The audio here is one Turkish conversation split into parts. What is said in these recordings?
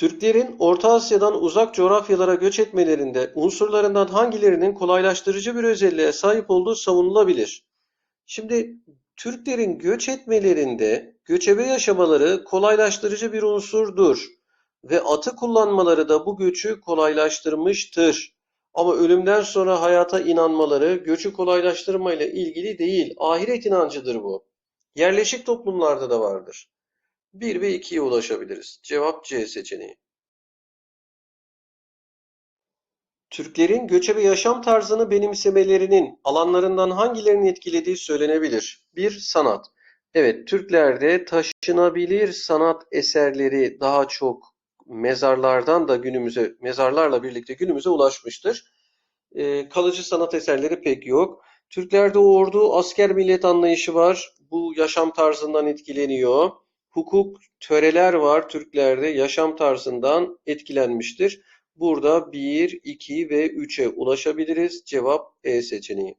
Türklerin Orta Asya'dan uzak coğrafyalara göç etmelerinde unsurlarından hangilerinin kolaylaştırıcı bir özelliğe sahip olduğu savunulabilir? Şimdi Türklerin göç etmelerinde göçebe yaşamaları kolaylaştırıcı bir unsurdur ve atı kullanmaları da bu göçü kolaylaştırmıştır. Ama ölümden sonra hayata inanmaları göçü kolaylaştırmayla ilgili değil, ahiret inancıdır bu. Yerleşik toplumlarda da vardır. 1 ve 2'ye ulaşabiliriz. Cevap C seçeneği. Türklerin göçebe yaşam tarzını benimsemelerinin alanlarından hangilerini etkilediği söylenebilir? 1. Sanat. Evet, Türklerde taşınabilir sanat eserleri daha çok mezarlardan da günümüze, mezarlarla birlikte günümüze ulaşmıştır. Ee, kalıcı sanat eserleri pek yok. Türklerde ordu, asker millet anlayışı var. Bu yaşam tarzından etkileniyor. Hukuk, töreler var Türklerde yaşam tarzından etkilenmiştir. Burada 1, 2 ve 3'e ulaşabiliriz. Cevap E seçeneği.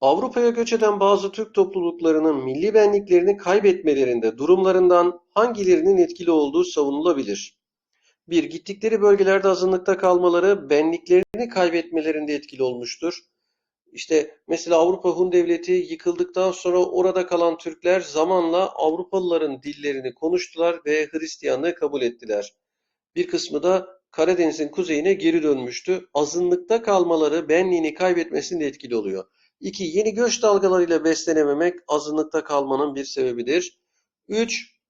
Avrupa'ya göç eden bazı Türk topluluklarının milli benliklerini kaybetmelerinde durumlarından hangilerinin etkili olduğu savunulabilir? 1. Gittikleri bölgelerde azınlıkta kalmaları benliklerini kaybetmelerinde etkili olmuştur. İşte mesela Avrupa Hun Devleti yıkıldıktan sonra orada kalan Türkler zamanla Avrupalıların dillerini konuştular ve Hristiyanlığı kabul ettiler. Bir kısmı da Karadeniz'in kuzeyine geri dönmüştü. Azınlıkta kalmaları benliğini kaybetmesinde etkili oluyor. 2. Yeni göç dalgalarıyla beslenememek azınlıkta kalmanın bir sebebidir. 3.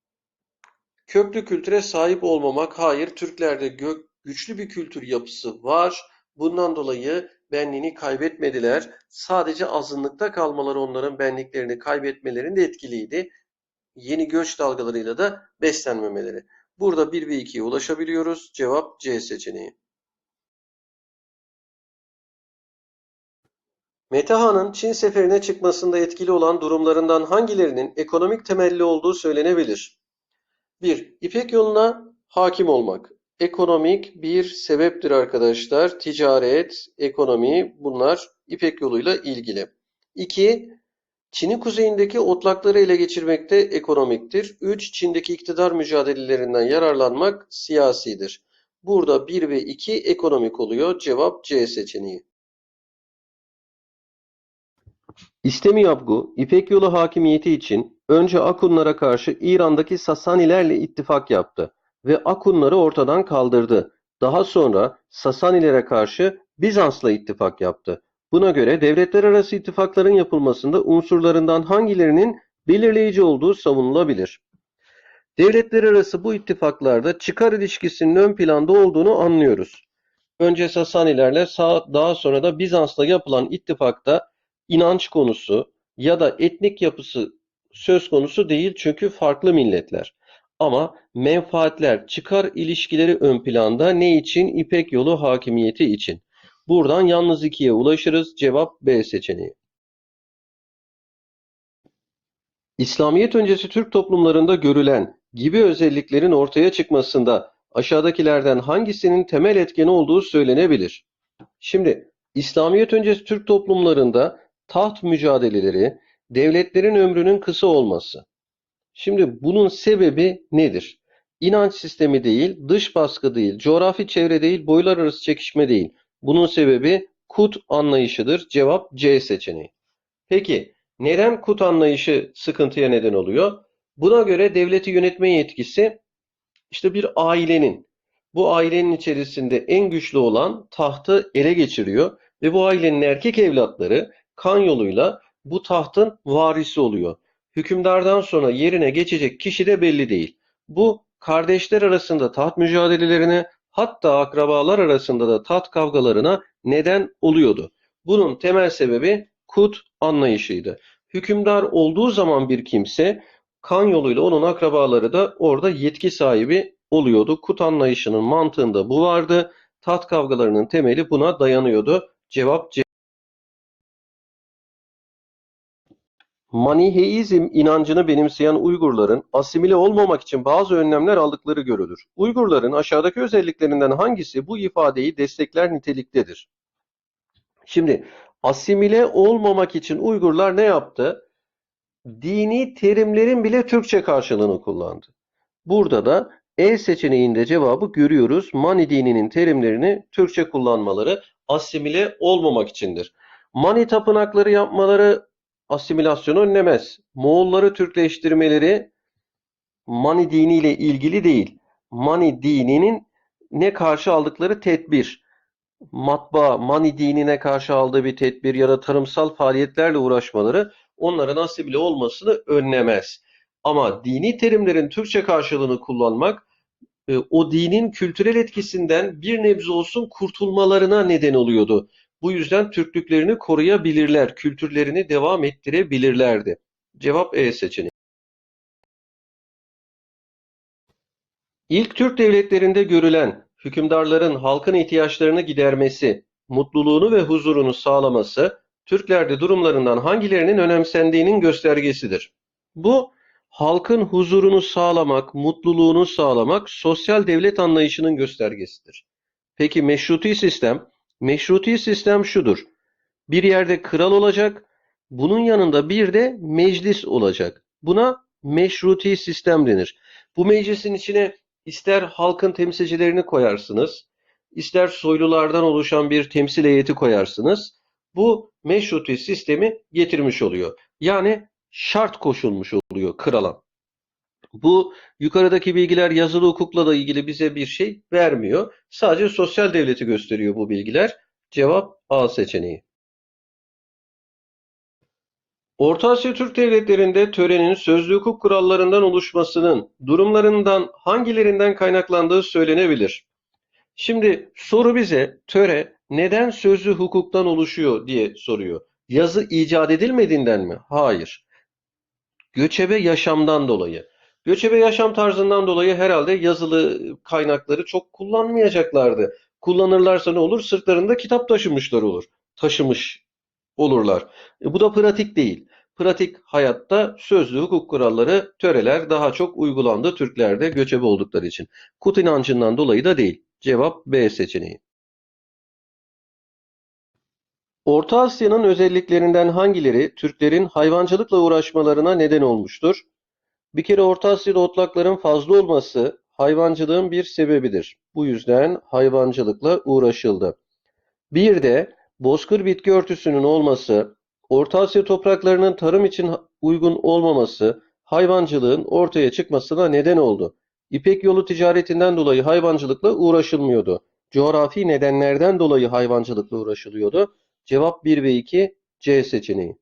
Köklü kültüre sahip olmamak. Hayır, Türklerde gö- güçlü bir kültür yapısı var. Bundan dolayı benliğini kaybetmediler. Sadece azınlıkta kalmaları onların benliklerini kaybetmelerinde etkiliydi. Yeni göç dalgalarıyla da beslenmemeleri. Burada 1 ve 2'ye ulaşabiliyoruz. Cevap C seçeneği. Metaha'nın Çin seferine çıkmasında etkili olan durumlarından hangilerinin ekonomik temelli olduğu söylenebilir? 1. İpek yoluna hakim olmak. Ekonomik bir sebeptir arkadaşlar. Ticaret, ekonomi bunlar İpek yoluyla ilgili. 2. Çin'in kuzeyindeki otlakları ele geçirmekte ekonomiktir. 3. Çin'deki iktidar mücadelelerinden yararlanmak siyasidir. Burada 1 ve 2 ekonomik oluyor. Cevap C seçeneği. İstemi Yapgu, İpek yolu hakimiyeti için önce Akunlara karşı İran'daki Sasanilerle ittifak yaptı ve Akunları ortadan kaldırdı. Daha sonra Sasanilere karşı Bizans'la ittifak yaptı. Buna göre devletler arası ittifakların yapılmasında unsurlarından hangilerinin belirleyici olduğu savunulabilir. Devletler arası bu ittifaklarda çıkar ilişkisinin ön planda olduğunu anlıyoruz. Önce Sasanilerle daha sonra da Bizans'la yapılan ittifakta inanç konusu ya da etnik yapısı söz konusu değil çünkü farklı milletler. Ama menfaatler, çıkar ilişkileri ön planda ne için? İpek yolu hakimiyeti için. Buradan yalnız ikiye ulaşırız. Cevap B seçeneği. İslamiyet öncesi Türk toplumlarında görülen gibi özelliklerin ortaya çıkmasında aşağıdakilerden hangisinin temel etkeni olduğu söylenebilir? Şimdi İslamiyet öncesi Türk toplumlarında taht mücadeleleri, devletlerin ömrünün kısa olması. Şimdi bunun sebebi nedir? İnanç sistemi değil, dış baskı değil, coğrafi çevre değil, boylar arası çekişme değil. Bunun sebebi kut anlayışıdır. Cevap C seçeneği. Peki neden kut anlayışı sıkıntıya neden oluyor? Buna göre devleti yönetme yetkisi işte bir ailenin, bu ailenin içerisinde en güçlü olan tahtı ele geçiriyor ve bu ailenin erkek evlatları kan yoluyla bu tahtın varisi oluyor. Hükümdardan sonra yerine geçecek kişi de belli değil. Bu kardeşler arasında taht mücadelelerine hatta akrabalar arasında da taht kavgalarına neden oluyordu. Bunun temel sebebi kut anlayışıydı. Hükümdar olduğu zaman bir kimse kan yoluyla onun akrabaları da orada yetki sahibi oluyordu. Kut anlayışının mantığında bu vardı. Taht kavgalarının temeli buna dayanıyordu. Cevap C. Maniheizm inancını benimseyen Uygurların asimile olmamak için bazı önlemler aldıkları görülür. Uygurların aşağıdaki özelliklerinden hangisi bu ifadeyi destekler niteliktedir? Şimdi asimile olmamak için Uygurlar ne yaptı? Dini terimlerin bile Türkçe karşılığını kullandı. Burada da E seçeneğinde cevabı görüyoruz. Mani dininin terimlerini Türkçe kullanmaları asimile olmamak içindir. Mani tapınakları yapmaları asimilasyonu önlemez. Moğolları Türkleştirmeleri Mani diniyle ilgili değil. Mani dininin ne karşı aldıkları tedbir. Matbaa, Mani dinine karşı aldığı bir tedbir ya da tarımsal faaliyetlerle uğraşmaları onların asimile olmasını önlemez. Ama dini terimlerin Türkçe karşılığını kullanmak e, o dinin kültürel etkisinden bir nebze olsun kurtulmalarına neden oluyordu. Bu yüzden Türklüklerini koruyabilirler, kültürlerini devam ettirebilirlerdi. Cevap E seçeneği. İlk Türk devletlerinde görülen hükümdarların halkın ihtiyaçlarını gidermesi, mutluluğunu ve huzurunu sağlaması, Türklerde durumlarından hangilerinin önemsendiğinin göstergesidir. Bu, halkın huzurunu sağlamak, mutluluğunu sağlamak sosyal devlet anlayışının göstergesidir. Peki meşruti sistem? Meşruti sistem şudur. Bir yerde kral olacak, bunun yanında bir de meclis olacak. Buna meşruti sistem denir. Bu meclisin içine ister halkın temsilcilerini koyarsınız, ister soylulardan oluşan bir temsil heyeti koyarsınız. Bu meşruti sistemi getirmiş oluyor. Yani şart koşulmuş oluyor krala. Bu yukarıdaki bilgiler yazılı hukukla da ilgili bize bir şey vermiyor. Sadece sosyal devleti gösteriyor bu bilgiler. Cevap A seçeneği. Orta Asya Türk devletlerinde törenin sözlü hukuk kurallarından oluşmasının durumlarından hangilerinden kaynaklandığı söylenebilir. Şimdi soru bize töre neden sözlü hukuktan oluşuyor diye soruyor. Yazı icat edilmediğinden mi? Hayır. Göçebe yaşamdan dolayı. Göçebe yaşam tarzından dolayı herhalde yazılı kaynakları çok kullanmayacaklardı. Kullanırlarsa ne olur? Sırtlarında kitap taşımışlar olur. Taşımış olurlar. E, bu da pratik değil. Pratik hayatta sözlü hukuk kuralları, töreler daha çok uygulandı Türklerde göçebe oldukları için. Kut inancından dolayı da değil. Cevap B seçeneği. Orta Asya'nın özelliklerinden hangileri Türklerin hayvancılıkla uğraşmalarına neden olmuştur? Bir kere Orta Asya'da otlakların fazla olması hayvancılığın bir sebebidir. Bu yüzden hayvancılıkla uğraşıldı. Bir de bozkır bitki örtüsünün olması, Orta Asya topraklarının tarım için uygun olmaması hayvancılığın ortaya çıkmasına neden oldu. İpek yolu ticaretinden dolayı hayvancılıkla uğraşılmıyordu. Coğrafi nedenlerden dolayı hayvancılıkla uğraşılıyordu. Cevap 1 ve 2 C seçeneği.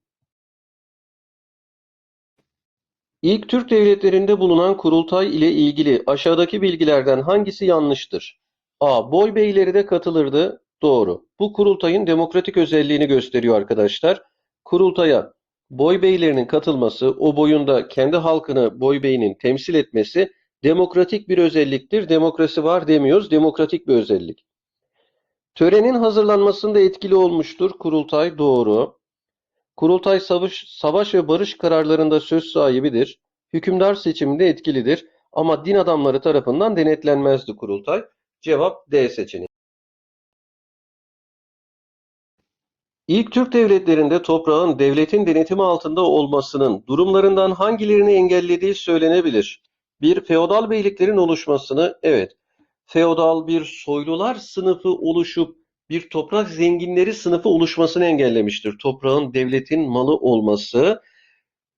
İlk Türk devletlerinde bulunan kurultay ile ilgili aşağıdaki bilgilerden hangisi yanlıştır? A. Boy beyleri de katılırdı. Doğru. Bu kurultayın demokratik özelliğini gösteriyor arkadaşlar. Kurultaya boy beylerinin katılması, o boyunda kendi halkını boy beyinin temsil etmesi demokratik bir özelliktir. Demokrasi var demiyoruz, demokratik bir özellik. Törenin hazırlanmasında etkili olmuştur. Kurultay doğru. Kurultay savaş, savaş ve barış kararlarında söz sahibidir. Hükümdar seçiminde etkilidir. Ama din adamları tarafından denetlenmezdi kurultay. Cevap D seçeneği. İlk Türk devletlerinde toprağın devletin denetimi altında olmasının durumlarından hangilerini engellediği söylenebilir. Bir, feodal beyliklerin oluşmasını, evet, feodal bir soylular sınıfı oluşup bir toprak zenginleri sınıfı oluşmasını engellemiştir. Toprağın devletin malı olması,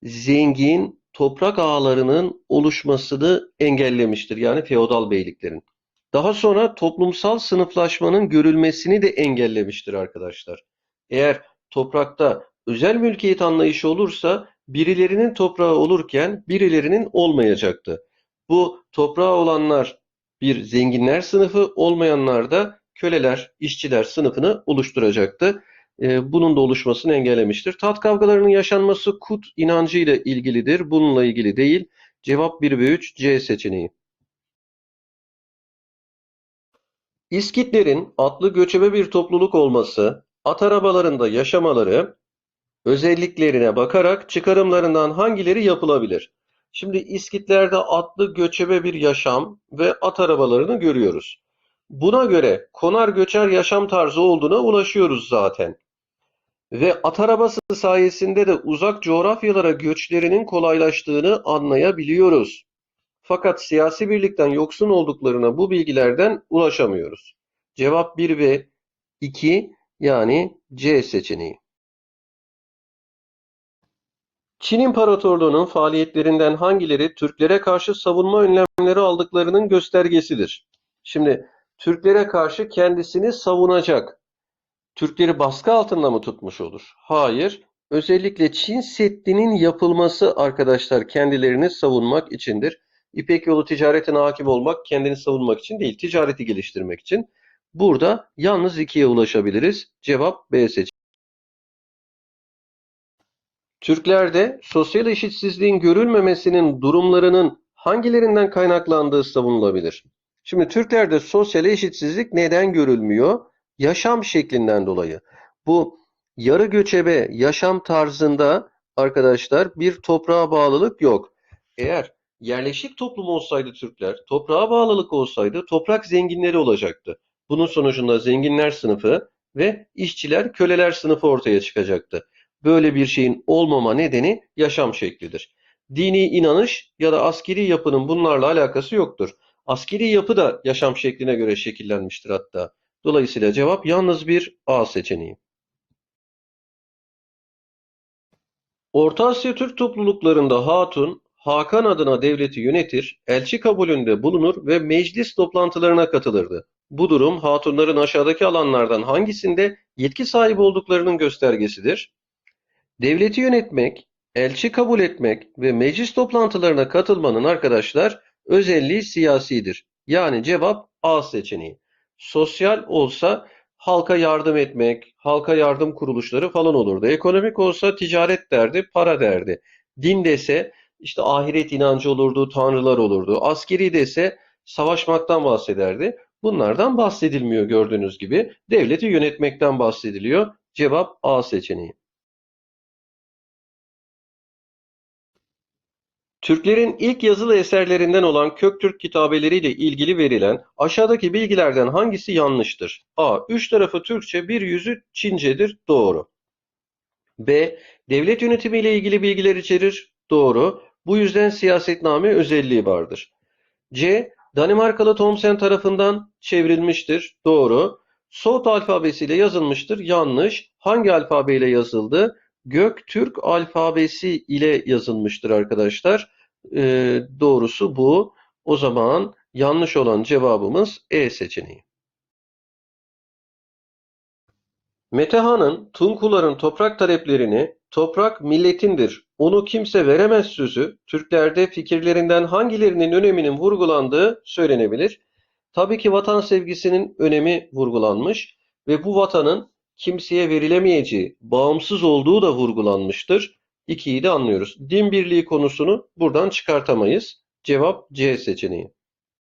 zengin toprak ağlarının oluşmasını engellemiştir. Yani feodal beyliklerin. Daha sonra toplumsal sınıflaşmanın görülmesini de engellemiştir arkadaşlar. Eğer toprakta özel mülkiyet anlayışı olursa birilerinin toprağı olurken birilerinin olmayacaktı. Bu toprağı olanlar bir zenginler sınıfı, olmayanlar da köleler, işçiler sınıfını oluşturacaktı. Ee, bunun da oluşmasını engellemiştir. Tat kavgalarının yaşanması kut inancıyla ilgilidir. Bununla ilgili değil. Cevap 1 ve 3 C seçeneği. İskitlerin atlı göçebe bir topluluk olması, at arabalarında yaşamaları özelliklerine bakarak çıkarımlarından hangileri yapılabilir? Şimdi İskitlerde atlı göçebe bir yaşam ve at arabalarını görüyoruz. Buna göre konar göçer yaşam tarzı olduğuna ulaşıyoruz zaten. Ve at arabası sayesinde de uzak coğrafyalara göçlerinin kolaylaştığını anlayabiliyoruz. Fakat siyasi birlikten yoksun olduklarına bu bilgilerden ulaşamıyoruz. Cevap 1 ve 2 yani C seçeneği. Çin İmparatorluğu'nun faaliyetlerinden hangileri Türklere karşı savunma önlemleri aldıklarının göstergesidir? Şimdi Türklere karşı kendisini savunacak. Türkleri baskı altında mı tutmuş olur? Hayır. Özellikle Çin Seddi'nin yapılması arkadaşlar kendilerini savunmak içindir. İpek yolu ticaretine hakim olmak kendini savunmak için değil, ticareti geliştirmek için. Burada yalnız ikiye ulaşabiliriz. Cevap B seçeneği. Türklerde sosyal eşitsizliğin görülmemesinin durumlarının hangilerinden kaynaklandığı savunulabilir? Şimdi Türklerde sosyal eşitsizlik neden görülmüyor? Yaşam şeklinden dolayı. Bu yarı göçebe yaşam tarzında arkadaşlar bir toprağa bağlılık yok. Eğer yerleşik toplum olsaydı Türkler, toprağa bağlılık olsaydı toprak zenginleri olacaktı. Bunun sonucunda zenginler sınıfı ve işçiler köleler sınıfı ortaya çıkacaktı. Böyle bir şeyin olmama nedeni yaşam şeklidir. Dini inanış ya da askeri yapının bunlarla alakası yoktur. Askeri yapı da yaşam şekline göre şekillenmiştir hatta. Dolayısıyla cevap yalnız bir A seçeneği. Orta Asya Türk topluluklarında Hatun, Hakan adına devleti yönetir, elçi kabulünde bulunur ve meclis toplantılarına katılırdı. Bu durum hatunların aşağıdaki alanlardan hangisinde yetki sahibi olduklarının göstergesidir? Devleti yönetmek, elçi kabul etmek ve meclis toplantılarına katılmanın arkadaşlar özelliği siyasidir. Yani cevap A seçeneği. Sosyal olsa halka yardım etmek, halka yardım kuruluşları falan olurdu. Ekonomik olsa ticaret derdi, para derdi. Din dese işte ahiret inancı olurdu, tanrılar olurdu. Askeri dese savaşmaktan bahsederdi. Bunlardan bahsedilmiyor gördüğünüz gibi. Devleti yönetmekten bahsediliyor. Cevap A seçeneği. Türklerin ilk yazılı eserlerinden olan Köktürk kitabeleriyle ilgili verilen aşağıdaki bilgilerden hangisi yanlıştır? A. Üç tarafı Türkçe, bir yüzü Çincedir. Doğru. B. Devlet yönetimiyle ilgili bilgiler içerir. Doğru. Bu yüzden siyasetname özelliği vardır. C. Danimarkalı Thomsen tarafından çevrilmiştir. Doğru. Soğut alfabesiyle yazılmıştır. Yanlış. Hangi alfabeyle yazıldı? Göktürk alfabesi ile yazılmıştır arkadaşlar. Ee, doğrusu bu. O zaman yanlış olan cevabımız E seçeneği. Metehan'ın Tunkuların toprak taleplerini toprak milletindir, onu kimse veremez sözü Türklerde fikirlerinden hangilerinin öneminin vurgulandığı söylenebilir. Tabii ki vatan sevgisinin önemi vurgulanmış ve bu vatanın kimseye verilemeyeceği, bağımsız olduğu da vurgulanmıştır. İkiyi de anlıyoruz. Din birliği konusunu buradan çıkartamayız. Cevap C seçeneği.